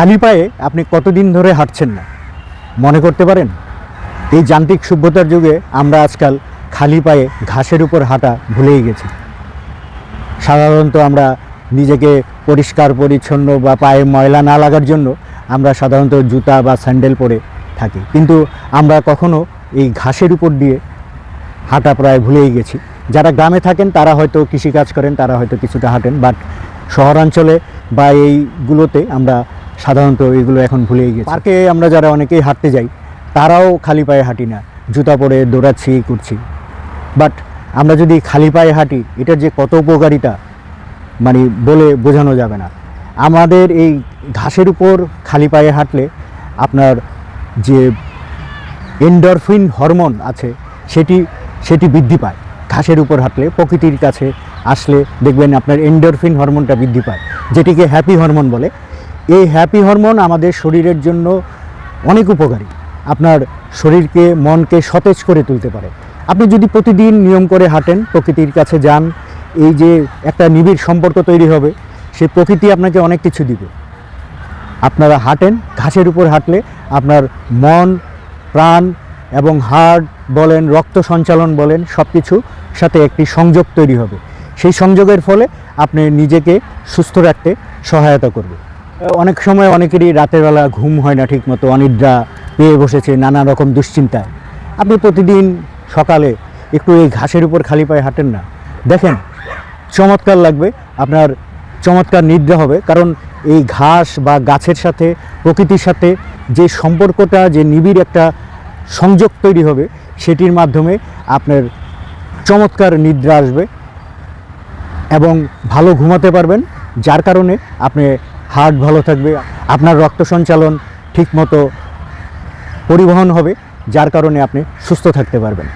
খালি পায়ে আপনি কতদিন ধরে হাঁটছেন না? মনে করতে পারেন? এই যান্ত্রিক সভ্যতার যুগে আমরা আজকাল খালি পায়ে ঘাসের উপর হাঁটা ভুলেই গেছি। সাধারণত আমরা নিজেকে পরিষ্কার, পরিচ্ছন্ন বা পায়ে ময়লা না লাগার জন্য আমরা সাধারণত জুতা বা স্যান্ডেল পরে থাকি। কিন্তু আমরা কখনো এই ঘাসের উপর দিয়ে হাঁটা প্রায় ভুলেই গেছি। যারা গ্রামে থাকেন, তারা হয়তো কৃষিকাজ করেন, তারা হয়তো কিছুটা হাঁটেন, বাট শহরাঞ্চলে বা এইগুলোতে আমরা সাধারণত এগুলো এখন ভুলেই গেছি। পার্কে আমরা যারা অনেকেই হাঁটতে যাই, তারাও খালি পায়ে হাঁটি না। জুতা পরে দৌড়াচ্ছি করছি বাট আমরা যদি খালি পায়ে হাঁটি, এটার যে কত উপকারিতা মানে বলে বোঝানো যাবে না। আমাদের এই ঘাসের উপর খালি পায়ে হাঁটলে আপনার যে এন্ডরফিন হরমোন আছে, সেটি সেটি বৃদ্ধি পায়। ঘাসের উপর হাঁটলে প্রকৃতির কাছে আসলে দেখবেন আপনার এন্ডরফিন হরমোনটা বৃদ্ধি পায়। যেটিকে হ্যাপি হরমোন বলে। এই হ্যাপি হরমোন আমাদের শরীরের জন্য অনেক উপকারী। আপনার শরীরকে, মনকে সতেজ করে তুলতে পারে। আপনি যদি প্রতিদিন নিয়ম করে হাঁটেন, প্রকৃতির কাছে যান, এই যে একটা নিবিড় সম্পর্ক তৈরি হবে, সে প্রকৃতি আপনাকে অনেক কিছু দিবে। আপনারা হাঁটেন, ঘাসের উপর হাঁটলে আপনার মন, প্রাণ এবং হার্ট বলেন, রক্ত সঞ্চালন বলেন সব কিছু সাথে একটি সংযোগ তৈরি হবে। সেই সংযোগের ফলে আপনি নিজেকে সুস্থ রাখতে সহায়তা করবে। অনেক সময় অনেকেরই রাতের বেলা ঘুম হয় না ঠিকমতো, অনিদ্রা পেয়ে বসেছে, নানা রকম দুশ্চিন্তায়। আপনি প্রতিদিন সকালে একটু এই ঘাসের উপর খালি পায়ে হাঁটেন না। দেখেন, চমৎকার লাগবে, আপনার চমৎকার নিদ্রা হবে, কারণ এই ঘাস বা গাছের সাথে, প্রকৃতির সাথে যে সম্পর্কটা, যে নিবিড় একটা সংযোগ তৈরি হবে, সেটির মাধ্যমে আপনার চমৎকার নিদ্রা আসবে এবং ভালো ঘুমাতে পারবেন, যার কারণে আপনি হার্ট ভালো থাকবে, আপনার রক্ত সঞ্চালন ঠিকমতো পরিবহন হবে, যার কারণে আপনি সুস্থ থাকতে পারবেন।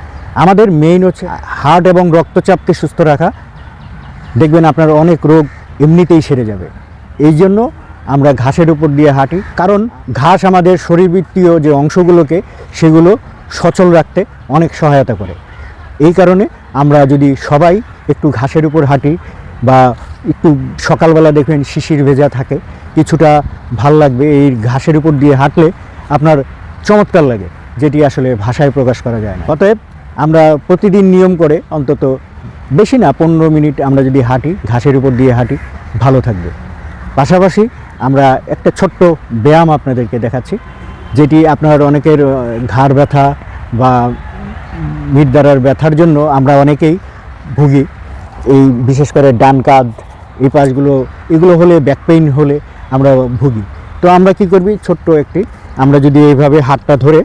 আমাদের মেইন হচ্ছে হার্ট এবং রক্তচাপকে সুস্থ রাখা। দেখবেন আপনার অনেক রোগ এমনিতেই সেরে যাবে। এই জন্য আমরা ঘাসের উপর দিয়ে হাঁটি, কারণ ঘাস আমাদের শরীরবৃত্তীয় যে অংশগুলোকে, সেগুলো সচল রাখতে অনেক সহায়তা করে। এই কারণে আমরা যদি সবাই একটু ঘাসের উপর হাঁটি বা একটু সকালবেলা দেখবেন শিশির ভেজা থাকে, কিছুটা ভালো লাগবে। এই ঘাসের উপর দিয়ে হাঁটলে আপনার চমৎকার লাগে, যেটি আসলে ভাষায় প্রকাশ করা যায় না। অতএব আমরা প্রতিদিন নিয়ম করে, অন্তত বেশি না, পনেরো মিনিট আমরা যদি হাঁটি, ঘাসের উপর দিয়ে হাঁটি, ভালো থাকবে। পাশাপাশি আমরা একটা ছোট্ট ব্যায়াম আপনাদেরকে দেখাচ্ছি, যেটি আপনার অনেকের ঘাড় ব্যথা বা মিটদারার ব্যথার জন্য আমরা অনেকেই ভুগি। এই বিশেষ করে ডান কাঁধ এই পাশগুলো, এগুলো হলে ব্যাক পেইন হলে আমরা ভুগি। তো আমরা কি করবি? ছোট্ট একটি, আমরা যদি এইভাবে হাতটা ধরে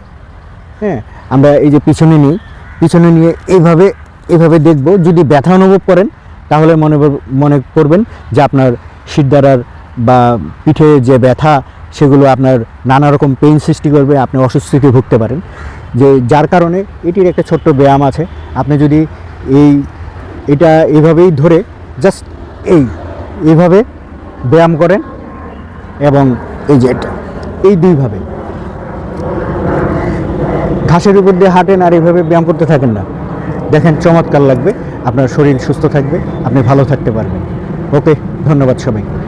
হ্যাঁ আমরা এই যে পিছনে নিই, পিছনে নিয়ে এইভাবে এইভাবে দেখব, যদি ব্যথা অনুভব করেন, তাহলে মনে মনে করবেন যে আপনার শিরদারার বা পিঠে যে ব্যথা, সেগুলো আপনার নানা রকম পেইন সৃষ্টি করবে, আপনি অস্বস্তিতে ভুগতে পারেন। যে যার কারণে এটির একটা ছোট্ট ব্যায়াম আছে। আপনি যদি এই, এটা এভাবেই ধরে জাস্ট এই এইভাবে ব্যায়াম করেন এবং এই যে এটা, এই দুইভাবে। ঘাসের উপর দিয়ে হাঁটেন আর এইভাবে ব্যায়াম করতে থাকেন না। দেখেন চমৎকার লাগবে, আপনার শরীর সুস্থ থাকবে, আপনি ভালো থাকতে পারবেন। ওকে, ধন্যবাদ সবাইকে।